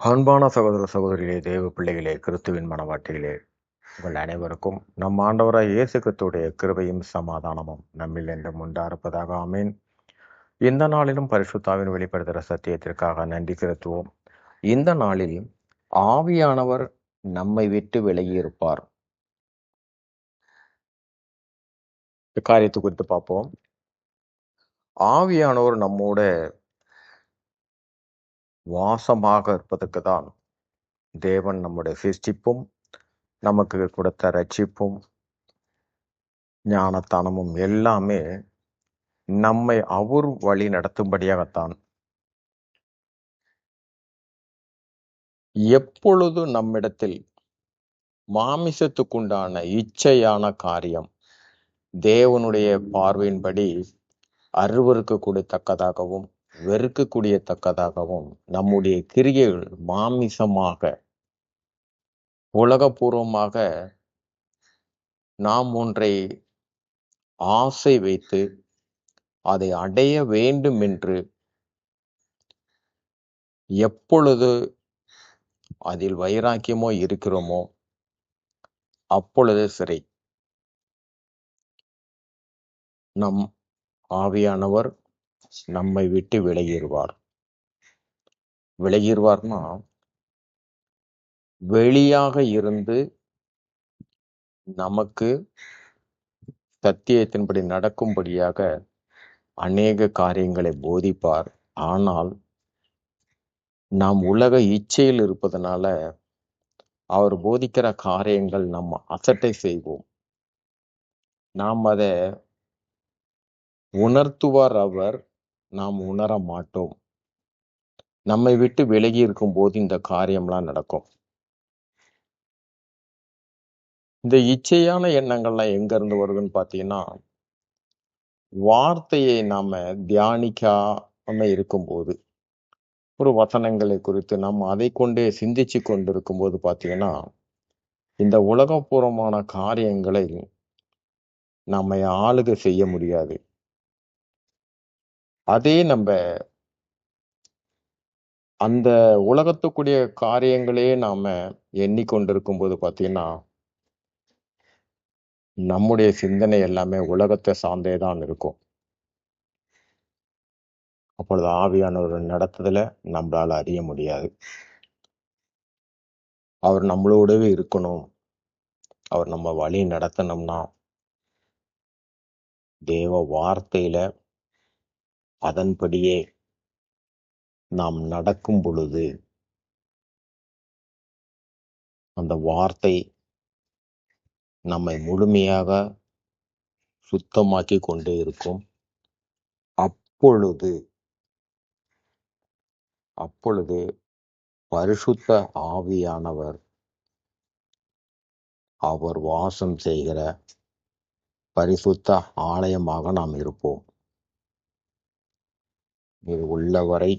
அன்பான சகோதர சகோதரிகளே தேவ பிள்ளைகளே கிறிஸ்துவின் மனவாட்டிகளே உங்கள் அனைவருக்கும் நம் ஆண்டவராய் இயேசு கிறிஸ்துடைய கிருபையும் சமாதானமும் நம்மில் என்றும் உண்டாயிருப்பதாக ஆமீன். இந்த நாளிலும் பரிசுத்தாவின் வெளிப்படுத்துகிற சத்தியத்திற்காக நன்றி செலுத்துவோம். இந்த நாளில் ஆவியானவர் நம்மை விட்டு விலகி இருப்பார் காரியத்தை குறித்து பார்ப்போம். ஆவியானவர் நம்மோட வாசமாக இருப்பதற்கு தான் தேவன் நம்முடைய சிருஷ்டிப்பும் நமக்கு கொடுத்த ரட்சிப்பும் ஞானத்தானமும் எல்லாமே நம்மை அவர் வழி நடத்தும்படியாகத்தான். எப்பொழுது நம்மிடத்தில் மாமிசத்துக்குண்டான இச்சையான காரியம் தேவனுடைய பார்வையின்படி அருவருக்கு கூடத்தக்கதாகவும் வெறுக்கக்கூடிய தக்கதாகவும் நம்முடைய கிரியைகள் மாமிசமாக உலகபூர்வமாக நாம் ஒன்றை ஆசை வைத்து அதை அடைய வேண்டும் என்று எப்பொழுது அதில் வைராக்கியமோ இருக்கிறோமோ அப்பொழுது சரி நம் ஆவியானவர் நம்மை விட்டு விலகிடுவார் விலகிடுவார்னா வெளியாக இருந்து நமக்கு சத்தியத்தின்படி நடக்கும்படியாக அநேக காரியங்களை போதிப்பார். ஆனால் நாம் உலக இச்சையில் இருப்பதனால அவர் போதிக்கிற காரியங்கள் நம்ம அசட்டை செய்வோம். நாம் அதை உணர்த்துவார் அவர். நாம் உணர மாட்டோம். நம்மை விட்டு விலகி இருக்கும் போது இந்த காரியம்லாம் நடக்கும். இந்த இச்சையான எண்ணங்கள்லாம் எங்க இருந்து வருதுன்னு பாத்தீங்கன்னா வார்த்தையை நாம தியானிக்காம இருக்கும்போது ஒரு வசனங்களை குறித்து நாம் அதை கொண்டே சிந்திச்சு கொண்டிருக்கும் போது பாத்தீங்கன்னா இந்த உலகபூர்வமான காரியங்களை நம்ம ஆளுக செய்ய முடியாது. அதே நம்ம அந்த உலகத்துக்குரிய காரியங்களே நாம எண்ணிக்கொண்டிருக்கும் போது பாத்தீங்கன்னா நம்முடைய சிந்தனை எல்லாமே உலகத்தை சார்ந்தே தான் இருக்கும். அப்பொழுது ஆவியானவர் நடத்துதல நம்மளால அறிய முடியாது. அவர் நம்மளோடவே இருக்கணும். அவர் நம்ம வழி நடத்தணும்னா தேவ வார்த்தையில அதன்படியே நாம் நடக்கும் பொழுது அந்த வார்த்தை நம்மை முழுமையாக சுத்தமாக்கி கொண்டே இருக்கும். அப்பொழுது அப்பொழுது பரிசுத்த ஆவியானவர் அவர் வாசம் செய்கிற பரிசுத்த ஆலயமாக நாம் இருப்போம். இது உள்ளவரை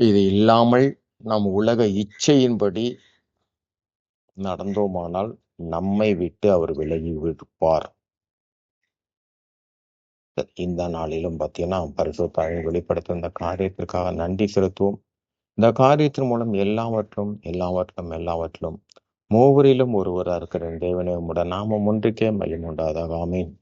இது இல்லாமல் நம் உலக இச்சையின்படி நடந்தோமானால் நம்மை விட்டு அவர் விலகி விடுப்பார். இந்த நாளிலும் பார்த்தீங்கன்னா பரிசுத்தாவை வெளிப்படுத்த இந்த காரியத்திற்காக நன்றி செலுத்துவோம். இந்த காரியத்தின் மூலம் எல்லாவற்றும் எல்லாவற்றும் எல்லாவற்றிலும் மூவரிலும் ஒருவராக இருக்கிற தேவனே உம்முடைய நாமம் ஒன்றுக்கே மையம் உண்டாதாக ஆமீன்.